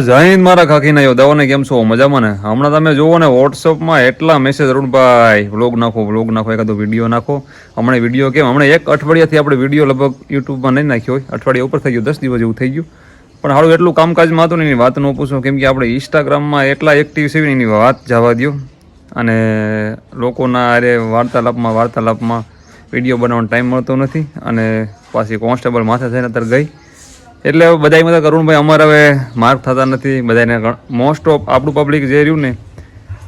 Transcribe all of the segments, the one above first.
જૈન મારા કાકીના યો દવાને કેમ છો? મજામાં ને? હમણાં તમે જુઓ ને વોટ્સઅપમાં એટલા મેસેજ અરુણભાઈ વ્લોગ નાખો વ્લોગ નાખો, એકાદો વીડિયો નાખો. હમણાં વીડિયો કેમ? હમણાં એક અઠવાડિયાથી આપણે વીડિયો લગભગ યુટ્યુબમાં નહીં નાખ્યો હોય. અઠવાડિયા ઉપર થઈ ગયું, દસ દિવસ જેવું થઈ ગયું. પણ હારું એટલું કામકાજમાં હતું ને, એની વાત ન પૂછો. કેમ કે આપણે ઇન્સ્ટાગ્રામમાં એટલા એક્ટિવ છે એની વાત જવા દો અને લોકોના અરે વાર્તાલાપમાં વાર્તાલાપમાં વીડિયો બનાવવાનો ટાઈમ મળતો નથી. અને પાછી કોન્સ્ટેબલ માથે થઈને અત્યારે ગઈ. એટલે હવે બધાય કરુણભાઈ અમારે હવે માર્ક થતા નથી બધાને મોસ્ટ ઓફ આપણું પબ્લિક જે રહ્યું ને,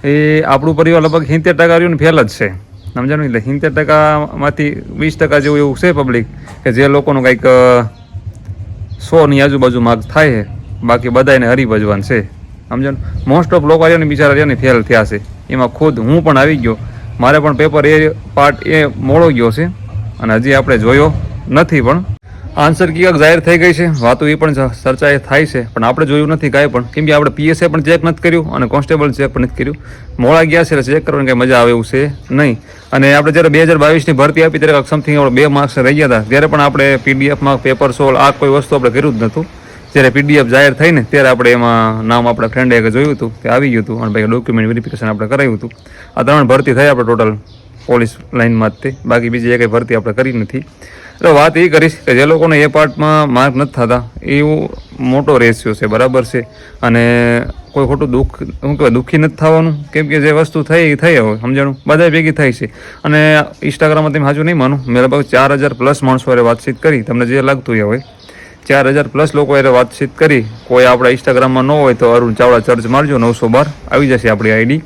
એ આપણું પરિવાર લગભગ સિત્તેર ટકા રહ્યું ને ફેલ જ છે. સમજાણું એટલે સિત્તેર ટકામાંથી વીસ ટકા જેવું એવું છે પબ્લિક કે જે લોકોનું કંઈક સોની આજુબાજુ માર્ક થાય છે. બાકી બધાને હરિભજવાન છે. સમજાણું મોસ્ટ ઓફ લોકો રહ્યો ને, બિચારા રહ્યો ને, ફેલ થયા છે. એમાં ખુદ હું પણ આવી ગયો. મારે પણ પેપર એ પાર્ટ એ મોડો ગયો છે. અને હજી આપણે જોયો નથી પણ. આન્સર ક્યાંક જાહેર થઈ ગઈ છે? વાતો એ પણ ચર્ચા એ થાય છે, પણ આપણે જોયું નથી કાંઈ પણ. કેમ કે આપણે પીએસએ પણ ચેક નથી કર્યું અને કોન્સ્ટેબલ ચેક પણ નથી કર્યું. મોડા ગયા છે એટલે ચેક કરવાની કંઈ મજા આવે એવું છે નહીં. અને આપણે જ્યારે બે હજાર બાવીસની ભરતી આપી ત્યારે સમથિંગ આપણે બે માર્ક્સ રહી ગયા હતા. ત્યારે પણ આપણે પીડીએફમાં પેપર સોલ આ કોઈ વસ્તુ આપણે કર્યું જ નહોતું. જ્યારે પીડીએફ જાહેર થઈને ત્યારે આપણે એમાં નામ આપણા ફ્રેન્ડે જોયું હતું કે આવી ગયું હતું અને ભાઈ ડોક્યુમેન્ટ વેરિફિકેશન આપણે કરાવ્યું હતું. આ ત્રણ ભરતી થઈ આપણે ટોટલ પોલીસ લાઇનમાં જ તે. બાકી બીજી એક ભરતી આપણે કરી નથી. એટલે વાત એ કરીશ કે જે લોકોને એ પાર્ટમાં માર્ક નથી થતા, એવું મોટો રેશિયો છે, બરાબર છે. અને કોઈ ખોટું દુઃખ, શું કહેવાય, દુઃખી નથી થવાનું. કેમ કે જે વસ્તુ થઈ એ થઈ હોય સમજાણું? બધા ભેગી થાય છે. અને ઇન્સ્ટાગ્રામમાં તમે હાજુ નહીં માનું. મેં લગભગ ચાર હજાર પ્લસ માણસો હારે વાતચીત કરી. તમને જે લાગતું હોય. ચાર હજાર પ્લસ લોકો હારે વાતચીત કરી. કોઈ આપણા ઇન્સ્ટાગ્રામમાં ન હોય તો અરુણ ચાવડા ચર્ચ મારજો, નવસો બાર. આવી જશે આપણી આઈડી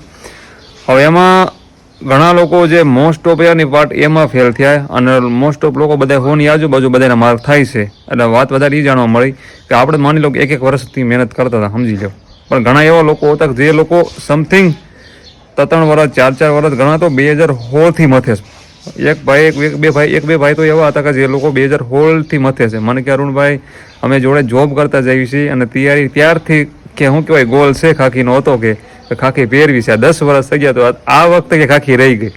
હવે એમાં ઘણા લોકો જે મોસ્ટ ઓફ એની પાર્ટ એમાં ફેલ થયા અને મોસ્ટ ઓફ લોકો બધા હોની આજુબાજુ બધાના માર્ક થાય છે. એટલે વાત વધારે એ જાણવા મળી કે આપણે માની લો કે એક એક વર્ષથી મહેનત કરતા હતા, સમજી લો. પણ ઘણા એવા લોકો હતા કે જે લોકો સમથિંગ ત્રણ વર્ષ ચાર ચાર વર્ષ ઘણા તો બે હજાર હોળથી મથે છે. એક ભાઈ, એક બે ભાઈ, એક, બે ભાઈ તો એવા હતા કે જે લોકો બે હજાર હોળથી મથે છે. મને કે અરુણભાઈ, અમે જોડે જોબ કરતા જઈએ છીએ અને તૈયારી ત્યારથી કે શું કહેવાય ગોલ છે ખાકીનો હતો કે ખાખી પહેરવી છે. આ દસ વર્ષ થઈ ગયા તો આ- વખતે કે ખાખી રહી ગઈ.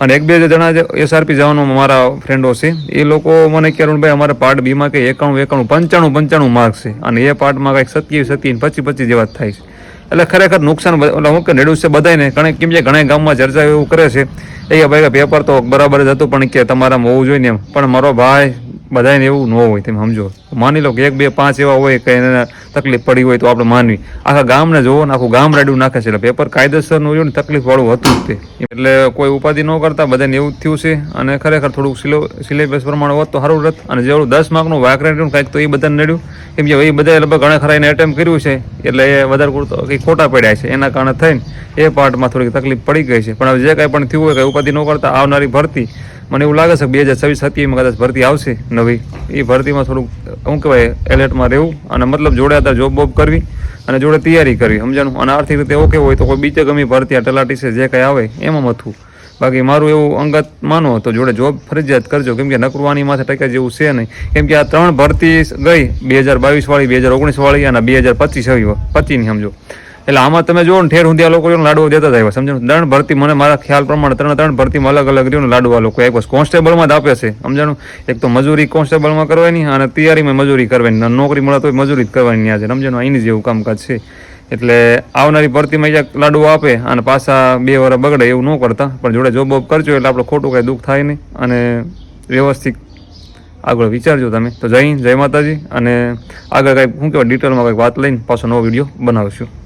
અને એક બે જણા જે એસઆરપી જવાનો મારા ફ્રેન્ડો છે, એ લોકો મને કે ભાઈ અમારે પાર્ટ બીમાં કે એકાણું એકાણું, પંચાણું પંચાણું માર્ક છે. અને એ પાર્ટમાં કંઈક સત્યાવીસ સત્યાવીસ, પચીસ પચીસ જેવા થાય છે. એટલે ખરેખર નુકસાન એટલે હું કે નેડું છે બધાને ઘણા કેમ કે ઘણા ગામમાં ચર્ચા એવું કરે છે. એ ભાઈ, પેપર તો બરાબર જ હતું, પણ કે તમારામાં હોવું જોઈએ ને પણ મારો ભાઈ બધાને એવું ન હોય, તમે સમજો. માની લો કે એક, બે, પાંચ એવા હોય કે એને તકલીફ પડી હોય તો આપણે માનવી. આખા ગામને જોવો ને, આખું ગામ રાડ્યું નાખે છે. એટલે પેપર કાયદેસરનું રહ્યું ને, તકલીફવાળું હતું જ તે. એટલે કોઈ ઉપાધિ ન કરતા, બધાને એવું જ થયું છે. અને ખરેખર થોડુંક સિલો, સિલેબસ પ્રમાણે હોત તો સારું રત અને જેવું દસ માર્કનું વ્યાકરણ રહ્યું કાંઈક તો એ બધાને નડ્યું. કેમ કે એ બધા લગભગ ઘણા ખરા એને એટેમ્પ કર્યું છે. એટલે એ વધારે પૂરતો કંઈક ખોટા પડ્યા છે. એના કારણે થઈને એ પાર્ટમાં થોડીક તકલીફ પડી ગઈ છે. પણ હવે જે કાંઈ પણ થયું હોય, કંઈ ઉપાધિ ન કરતા, આવનારી ભરતી મને એવું લાગે છે બે હજાર છવ્વીસ સત્યાવીસમાં કદાચ ભરતી આવશે નવી. એ ભરતીમાં થોડુંક, શું કહેવાય, એલર્ટમાં રહેવું અને મતલબ જોડે અત્યારે જોબ બોબ કરવી અને જોડે તૈયારી કરવી, સમજાણું? અને આર્થિક રીતે ઓકે હોય તો કોઈ બીજે ગમી ભરતી, આ તલાટી છે, જે કંઈ આવે, એમાં મથવું બાકી મારું એવું અંગત માનો તો જોડે જોબ ફરજિયાત કરજો, કેમ કે નકરવાની માથે ટકા જેવું છે નહીં. કેમ કે આ ત્રણ ભરતી ગઈ, બે હજાર બાવીસ વાળી, બે હજાર ઓગણીસ વાળી અને બે હજાર પચીસ આવી પચીસની સમજો. એટલે આમાં તમે જુઓ ને, ઠેર સુધી આ લોકો લાડવો દેતા જ આવ્યા ત્રણ ભરતી, મને મારા ખ્યાલ પ્રમાણે ત્રણ ત્રણ ભરતીમાં અલગ અલગ રહ્યું લાડવા લોકો. એક કોન્સ્ટેબલમાં જ આપે છે સમજાણું એક તો મજૂરી કોન્સ્ટેબલમાં કરવાની અને તૈયારીમાં મજૂરી કરવાની નોકરી મળે તો મજૂરી જ કરવાની ત્યાં છે સમજાણું અહીંની જેવું કામકાજ છે. એટલે આવનારી ભરતીમાં એક લાડુ આપે અને પાછા બે વાર બગડે એવું ન કરતા. પણ જોડે જોબ બોબ કરજો એટલે આપણે ખોટું કાંઈ દુઃખ થાય નહીં. અને વ્યવસ્થિત આગળ વિચારજો તમે. તો જય જય માતાજી. અને આગળ કાંઈક શું કહેવાય ડિટેલમાં કંઈક વાત લઈને પાછો નવો વીડિયો બનાવશું.